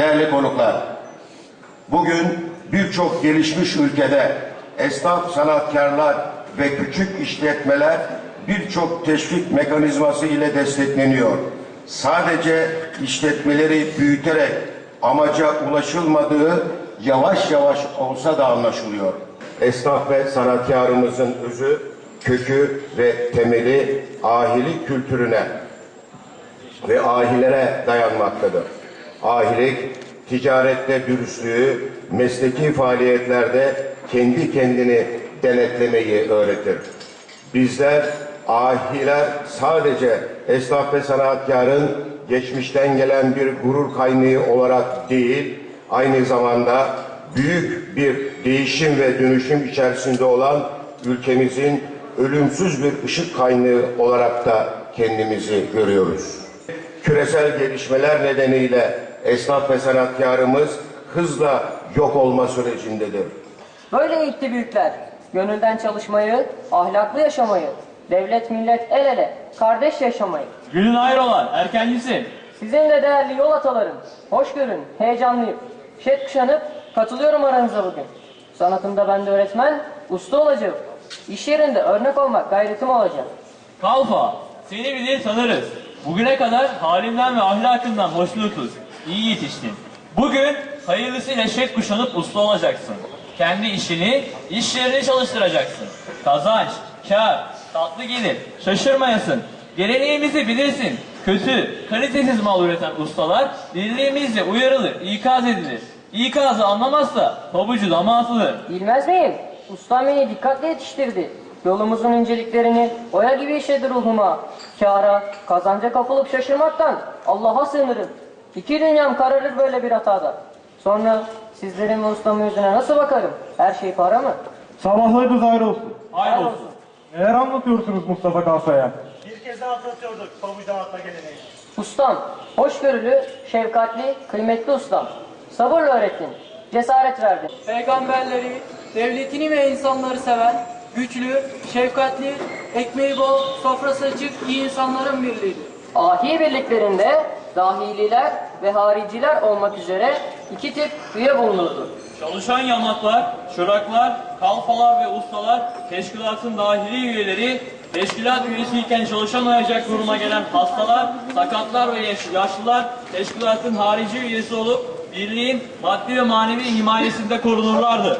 Değerli konuklar, bugün birçok gelişmiş ülkede esnaf sanatkarlar ve küçük işletmeler birçok teşvik mekanizması ile destekleniyor. Sadece işletmeleri büyüterek amaca ulaşılmadığı yavaş yavaş olsa da anlaşılıyor. Esnaf ve sanatkarımızın özü, kökü ve temeli ahili kültürüne ve ahilere dayanmaktadır. Ahilik, ticarette dürüstlüğü, mesleki faaliyetlerde kendi kendini denetlemeyi öğretir. Bizler ahiler sadece esnaf ve sanatkarın geçmişten gelen bir gurur kaynağı olarak değil, aynı zamanda büyük bir değişim ve dönüşüm içerisinde olan ülkemizin ölümsüz bir ışık kaynağı olarak da kendimizi görüyoruz. Küresel gelişmeler nedeniyle esnaf ve sanatkarımız hızla yok olma sürecindedir. Böyle eğitti büyükler. Gönülden çalışmayı, ahlaklı yaşamayı, devlet millet el ele, kardeş yaşamayı. Günün hayrola, erkencisin. Sizin de değerli yol atalarım. Hoş görün, heyecanlıyım. Şet kuşanıp katılıyorum aranıza bugün. Sanatımda ben de öğretmen, usta olacağım. İş yerinde örnek olmak gayretim olacak. Kalfa, seni bilir tanırız. Bugüne kadar halinden ve ahlakından hoşnutuz. İyi yetiştin. Bugün hayırlısıyla şef kuşanıp usta olacaksın. Kendi işini, iş yerini çalıştıracaksın. Kazanç, kar, tatlı gelir. Şaşırmayasın. Geleneğimizi bilirsin. Kötü, kalitesiz mal üreten ustalar birliğimizle uyarılır, ikaz edilir. İkazı anlamazsa pabucu dama atılır. Bilmez miyim? Ustam beni dikkatle yetiştirdi. Yolumuzun inceliklerini oya gibi işledi ruhuma. Kâra, kazanca kapılıp şaşırmaktan Allah'a sığınırım. İki dünyam kararır böyle bir hatada. Sonra sizlerin ve ustamın yüzüne nasıl bakarım? Her şey para mı? Sabahlarınız hayır olsun. Hayır olsun. Neler anlatıyorsunuz Mustafa Kalfa'ya? Bir kez daha anlatıyorduk pabuç dağıtma geleneği. Ustam, hoşgörülü, şefkatli, kıymetli ustam. Sabırla öğrettin, cesaret verdin. Peygamberleri, devletini ve insanları seven, güçlü, şefkatli, ekmeği bol, sofrası açık iyi insanların birliğidir. Ahi birliklerinde dahililer ve hariciler olmak üzere iki tip üye bulunurdu. Çalışan yamaklar, çıraklar, kalfalar ve ustalar, teşkilatın dahili üyeleri, teşkilat üyesiyken çalışamayacak duruma gelen hastalar, sakatlar ve yaş- yaşlılar, teşkilatın harici üyesi olup birliğin maddi ve manevi himayesinde korunurlardı.